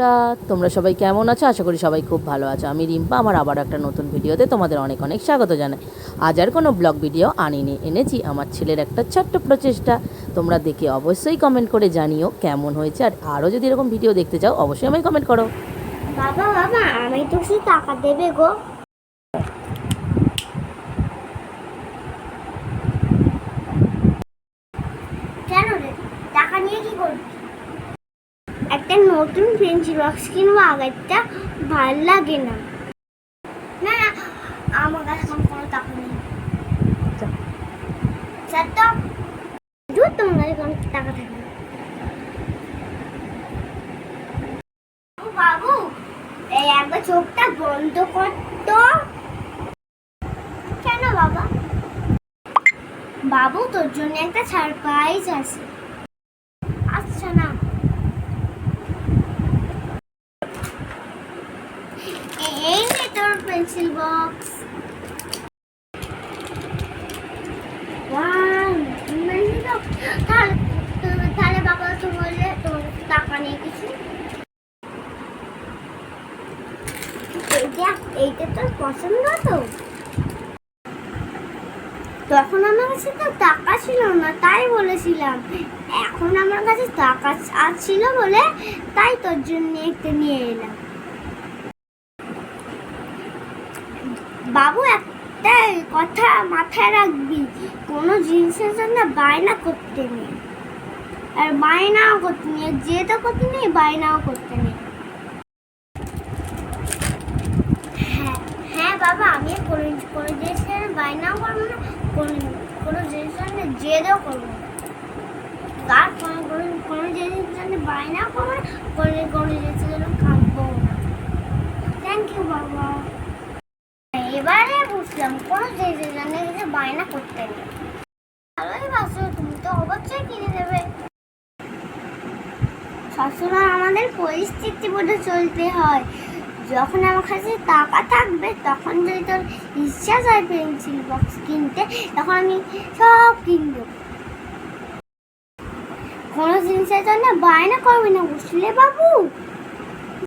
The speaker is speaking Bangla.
বন্ধুরা, তোমরা সবাই কেমন আছো? আশা করি সবাই খুব ভালো আছো। আমি রিম্পা, আমার আবার একটা নতুন ভিডিওতে তোমাদের অনেক অনেক স্বাগত জানাই। আজ আর কোনো ব্লগ ভিডিও আনিনি, এনেছি আমার ছেলের একটা ছোট্ট প্রচেষ্টা। তোমরা দেখে অবশ্যই কমেন্ট করে জানিও কেমন হয়েছে, আর আরও যদি এরকম ভিডিও দেখতে চাও, অবশ্যই আমায় কমেন্ট করো। বাবা বাবা, আমি তো টাকা দেবে গো কেন রে টাকা নিয়ে কি করবি একটা নতুন পেন্সিল বক্স কিনবো, আগেরটা ভালো লাগে না। না না, আমার কাছে এখন কোনো টাকা নেই। স্যার তো দূর তোমার কাছে কোনো টাকা থাকে না। বাবু এই একবার চোখটা বন্ধ করতো কেন বাবা? বাবু, তোর জন্য একটা সারপ্রাইজ আছে আচ্ছা না এই নে তোর পেন্সিল বক্স এইটা তোর পছন্দ তো? তখন আমার কাছে তো টাকা ছিল না, তাই বলেছিলাম। এখন আমার কাছে টাকা ছিল বলে তাই তোর জন্য একটা নিয়ে এলাম। বাবু একটা কথা মাথায় রাখবি, কোনো জিনিসের জন্য বায়না করতে নেই। আর বায়নাও করতে নেই যেটা করতে নেই, বায়নাও করতে নেই। হ্যাঁ হ্যাঁ বাবা, আমি কোনো কোনো জিনিসের বায়নাও করব না, কোনো কোনো জিনিসের জন্য জেদও করব না। আর কোনো কোনো কোনো জিনিসের জন্য বায়নাও করব না, কোনো কোনো জিনিসের জন্য কাঁদবো না। থ্যাংক ইউ বাবা। কোনো কিছু বায়না করতে ভালোই তুমি তো অবশ্যই কিনে দেবে। সবসময় আমাদের পরিস্থিতি বলে চলতে হয়। যখন আমার কাছে টাকা থাকবে, তখন যদি তোর ইচ্ছা যায় পেন্সিল বক্স কিনতে, তখন আমি সব কিনবো কোনো জিনিসের জন্য বায়না করবি না, বুঝলে বাবু?